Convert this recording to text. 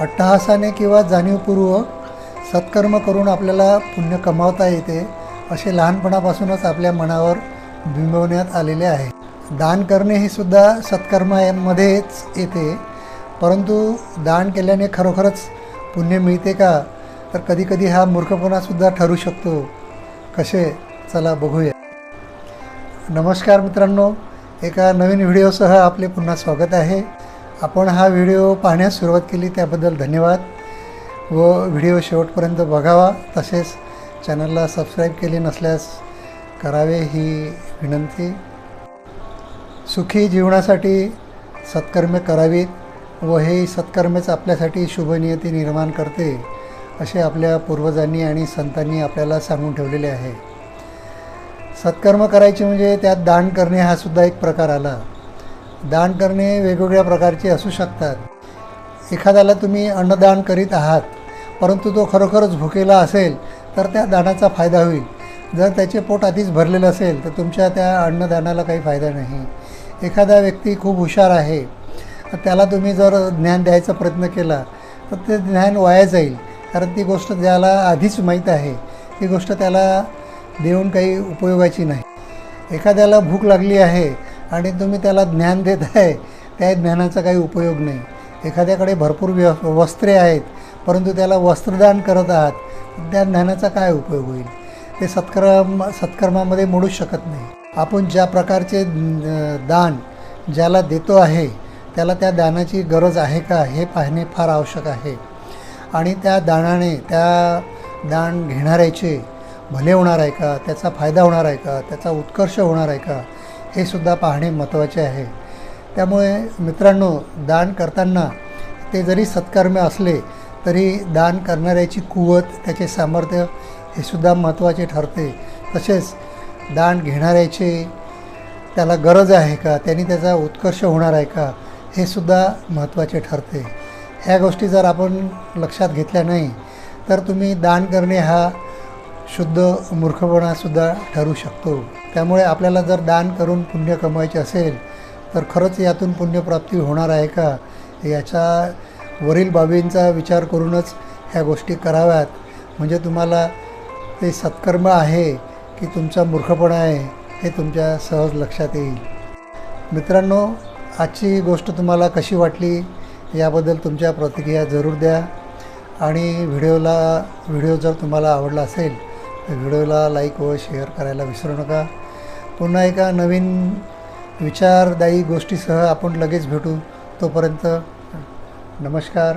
अट्टहासाने किंवा जाणीवपूर्वक सत्कर्म करून आपल्याला पुण्य कमावता येते असे लहानपणापासूनच आपल्या मनावर बिंबवण्यात आलेले आहे. दान करणे हे सुद्धा सत्कर्मामध्येच येते परंतु दान केल्याने खरोखरच पुण्य मिळते का? तर कधीकधी हा मूर्खपणासुद्धा ठरू शकतो. कसे? चला बघूया. नमस्कार मित्रांनो एका नवीन व्हिडिओसह आपले पुन्हा स्वागत आहे. आपण हा व्हिडिओ पाहण्यास सुरुवात केली त्याबद्दल धन्यवाद व व्हिडिओ शेवटपर्यंत बघावा. तसेच चॅनलला सबस्क्राईब केले नसल्यास करावे ही विनंती. सुखी जीवनासाठी सत्कर्मे करावीत व हे सत्कर्मेच आपल्यासाठी शुभनियती निर्माण करते असे आपल्या पूर्वजांनी आणि संतांनी आपल्याला सांगून ठेवलेले आहे. सत्कर्म करायचे म्हणजे त्यात दान करणे हा सुद्धा एक प्रकार आला. दान करणे वेगवेगळ्या प्रकारचे असू शकतात. एखाद्याला तुम्ही अन्नदान करीत आहात परंतु तो खरोखरच भुकेला असेल तर त्या दानाचा फायदा होईल. जर त्याचे पोट आधीच भरलेलं असेल तर तुमच्या त्या अन्नदानाला काही फायदा नाही. एखादा व्यक्ती खूप हुशार आहे त्याला तुम्ही जर ज्ञान द्यायचा प्रयत्न केला तर ते ज्ञान वाया जाईल कारण ती गोष्ट ज्याला आधीच माहीत आहे. ती गोष्ट त्याला देऊन काही उपयोगाची नाही. एखाद्याला भूक लागली आहे आणि तुम्ही त्याला ज्ञान देत आहे त्या ज्ञानाचा काही उपयोग नाही. एखाद्याकडे भरपूर व्य वस्त्रे आहेत परंतु त्याला वस्त्रदान करत आहात त्या ज्ञानाचा काय उपयोग होईल? ते सत्कर्म सत्कर्मामध्ये मोडूच शकत नाही. आपण ज्या प्रकारचे दान ज्याला देतो आहे त्याला त्या दानाची गरज आहे का हे पाहणे फार आवश्यक आहे. आणि त्या दानाने त्या दान घेणाऱ्याचे भले होणार आहे का त्याचा फायदा होणार आहे का त्याचा उत्कर्ष होणार आहे का हे सुद्धा पाहणे महत्त्वाचे आहे. त्यामुळे मित्रांनो दान करताना ते जरी सत्कर्म असले तरी दान करणाऱ्याची कुवत त्याचे सामर्थ्य हे सुद्धा महत्त्वाचे ठरते. तसेच दान घेणाऱ्याचे त्याला गरज आहे का? त्यांनी त्याचा उत्कर्ष होणार आहे का? हे सुद्धा महत्त्वाचे ठरते. ह्या गोष्टी जर आपण लक्षात घेतल्या नाही तर तुम्ही दान करणे हा शुद्ध मूर्खपणासुद्धा ठरू शकतो. त्यामुळे आपल्याला जर दान करून पुण्य कमवायचे असेल तर खरंच यातून पुण्यप्राप्ती होणार आहे का? याच्या वरील बाबींचा विचार करूनच ह्या गोष्टी कराव्यात. म्हणजे तुम्हाला ते सत्कर्म आहे की तुमचा मूर्खपणा आहे हे तुमच्या सहज लक्षात येईल. मित्रांनो आजची गोष्ट तुम्हाला कशी वाटली याबद्दल तुमच्या प्रतिक्रिया जरूर द्या. आणि व्हिडिओला व्हिडिओ जर तुम्हाला आवडला असेल व्हिडिओला लाईक व शेअर करायला विसरू नका. पुन्हा एका नवीन विचारदायी गोष्टीसह आपण लगेच भेटू. तोपर्यंत नमस्कार.